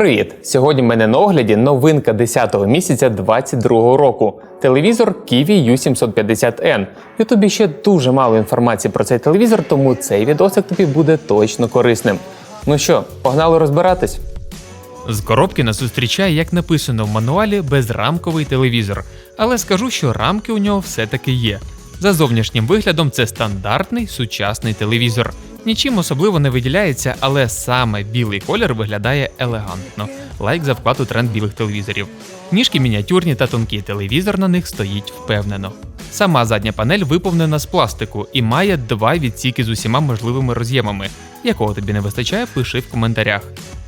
Привіт! Сьогодні в мене на огляді новинка 10-го місяця 22-го року. Телевізор Kiwi U750N. В Ютубі ще дуже мало інформації про цей телевізор, тому цей відосик тобі буде точно корисним. Ну що, погнали розбиратись? З коробки нас зустрічає, як написано в мануалі, безрамковий телевізор, але скажу, що рамки у нього все-таки є. За зовнішнім виглядом це стандартний сучасний телевізор. Нічим особливо не виділяється, але саме білий колір виглядає елегантно. Лайк за вклад у тренд білих телевізорів. Ніжки мініатюрні та тонкі, телевізор на них стоїть впевнено. Сама задня панель виповнена з пластику і має два відсіки з усіма можливими роз'ємами. Якого тобі не вистачає, пиши в коментарях.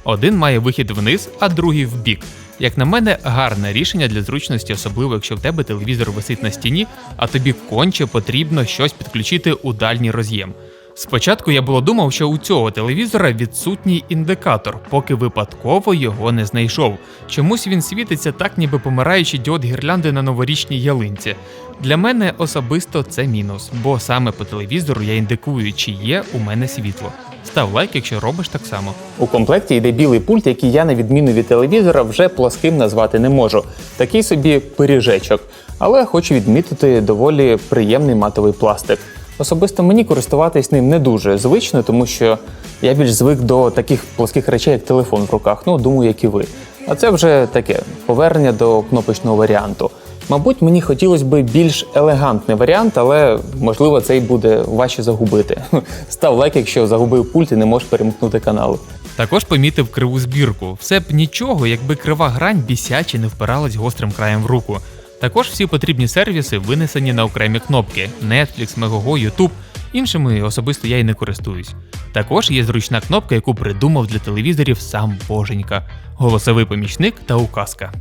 Один має вихід вниз, а другий в бік. Як на мене, гарне рішення для зручності, особливо якщо в тебе телевізор висить на стіні, а тобі конче потрібно щось підключити у дальній роз'єм. Спочатку я було думав, що у цього телевізора відсутній індикатор, поки випадково його не знайшов. Чомусь він світиться так, ніби помираючий діод гірлянди на новорічній ялинці. Для мене особисто це мінус, бо саме по телевізору я індикую, чи є у мене світло. Став лайк, якщо робиш так само. У комплекті йде білий пульт, який я, на відміну від телевізора, вже плоским назвати не можу. Такий собі пиріжечок. Але хочу відмітити доволі приємний матовий пластик. Особисто мені користуватись ним не дуже звично, тому що я більш звик до таких плоских речей, як телефон в руках. Ну, думаю, як і ви. А це вже таке повернення до кнопочного варіанту. Мабуть, мені хотілося б більш елегантний варіант, але можливо цей буде важче загубити. Став лайк, якщо загубив пульт і не можеш перемкнути канали. Також помітив криву збірку. Все б нічого, якби крива грань бісяче не впиралась гострим краєм в руку. Також всі потрібні сервіси винесені на окремі кнопки: Netflix, Megogo, YouTube. Іншими особисто я й не користуюсь. Також є зручна кнопка, яку придумав для телевізорів сам Боженька, голосовий помічник та указка.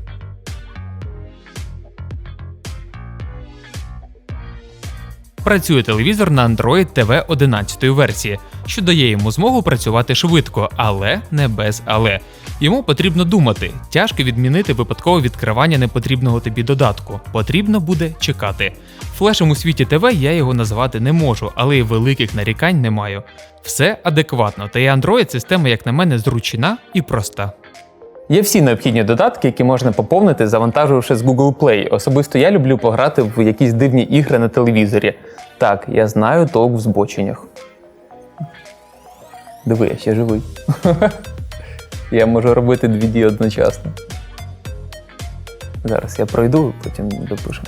Працює телевізор на Android TV 11 версії, що дає йому змогу працювати швидко, але не без але. Йому потрібно думати, тяжко відмінити випадкове відкривання непотрібного тобі додатку. Потрібно буде чекати. Флешем у світі ТВ я його назвати не можу, але й великих нарікань не маю. Все адекватно, та й Android система, як на мене, зручна і проста. Є всі необхідні додатки, які можна поповнити, завантаживши з Google Play. Особисто я люблю пограти в якісь дивні ігри на телевізорі. Так, я знаю толк в збоченнях. Диви, я ще живий. Я можу робити дві дії одночасно. Зараз я пройду, потім допишемо.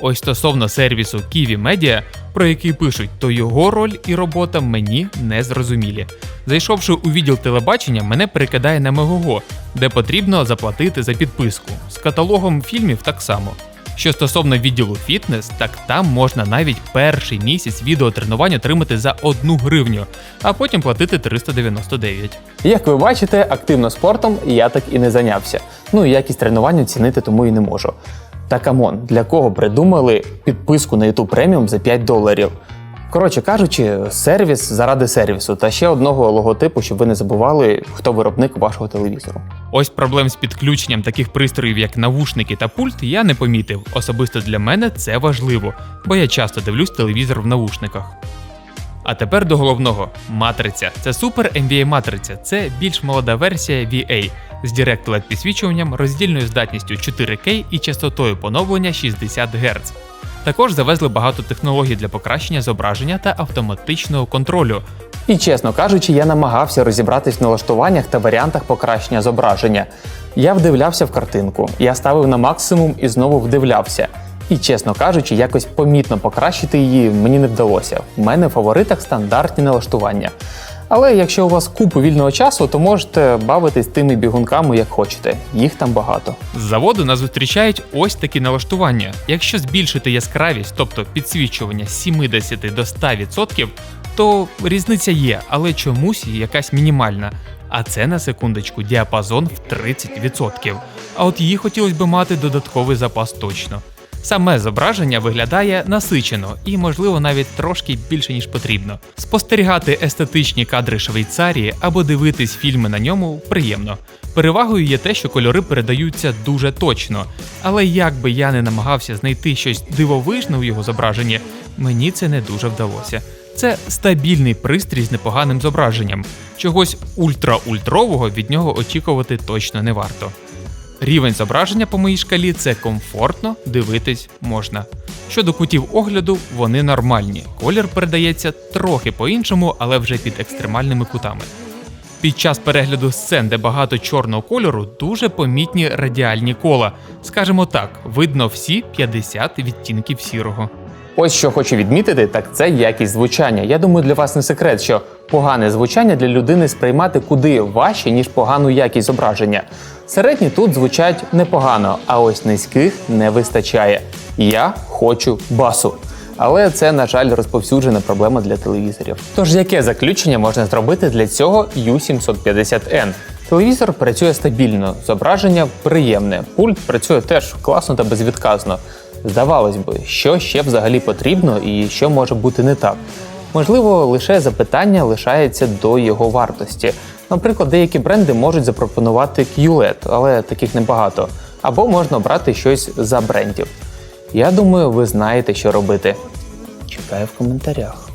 Ось стосовно сервісу Kiwi Media, про який пишуть, то його роль і робота мені не зрозумілі. Зайшовши у відділ телебачення, мене перекидає на Мегого, де потрібно заплатити за підписку. З каталогом фільмів так само. Що стосовно відділу фітнес, так там можна навіть перший місяць відеотренувань отримати за 1 гривню, а потім платити 399. Як ви бачите, активно спортом я так і не зайнявся. Ну і якість тренувань оцінити тому і не можу. Та камон, для кого придумали підписку на YouTube Premium за 5 доларів? Коротше кажучи, сервіс заради сервісу та ще одного логотипу, щоб ви не забували, хто виробник вашого телевізору. Ось проблем з підключенням таких пристроїв, як навушники та пульт, я не помітив. Особисто для мене це важливо, бо я часто дивлюсь телевізор в навушниках. А тепер до головного матриця. Це супер MVA матриця. Це більш молода версія VA з Direct LED підсвічуванням, роздільною здатністю 4К і частотою поновлення 60 Гц. Також завезли багато технологій для покращення зображення та автоматичного контролю. І чесно кажучи, я намагався розібратись в налаштуваннях та варіантах покращення зображення. Я вдивлявся в картинку, я ставив на максимум і знову вдивлявся. І чесно кажучи, якось помітно покращити її мені не вдалося. У мене в фаворитах стандартні налаштування. Але якщо у вас купу вільного часу, то можете бавитись тими бігунками як хочете. Їх там багато. З заводу нас зустрічають ось такі налаштування. Якщо збільшити яскравість, тобто підсвічування з 70 до 100%, то різниця є, але чомусь якась мінімальна. А це на секундочку діапазон в 30%. А от її хотілося б мати додатковий запас точно. Саме зображення виглядає насичено і, можливо, навіть трошки більше ніж потрібно. Спостерігати естетичні кадри Швейцарії або дивитись фільми на ньому приємно. Перевагою є те, що кольори передаються дуже точно, але як би я не намагався знайти щось дивовижне у його зображенні, мені це не дуже вдалося. Це стабільний пристрій з непоганим зображенням. Чогось ультра-ультрового від нього очікувати точно не варто. Рівень зображення по моїй шкалі це комфортно, дивитись можна. Щодо кутів огляду, вони нормальні. Колір передається трохи по-іншому, але вже під екстремальними кутами. Під час перегляду сцен, де багато чорного кольору, дуже помітні радіальні кола. Скажімо так, видно всі 50 відтінків сірого. Ось що хочу відмітити, так це якість звучання. Я думаю, для вас не секрет, що погане звучання для людини сприймати куди важче, ніж погану якість зображення. Середні тут звучать непогано, а ось низьких не вистачає. Я хочу басу. Але це, на жаль, розповсюджена проблема для телевізорів. Тож яке заключення можна зробити для цього U750N? Телевізор працює стабільно, зображення приємне, пульт працює теж класно та безвідказно. Здавалось би, що ще взагалі потрібно і що може бути не так. Можливо, лише запитання лишається до його вартості. Наприклад, деякі бренди можуть запропонувати QLED, але таких небагато. Або можна обрати щось за брендів. Я думаю, ви знаєте, що робити. Чекаю в коментарях.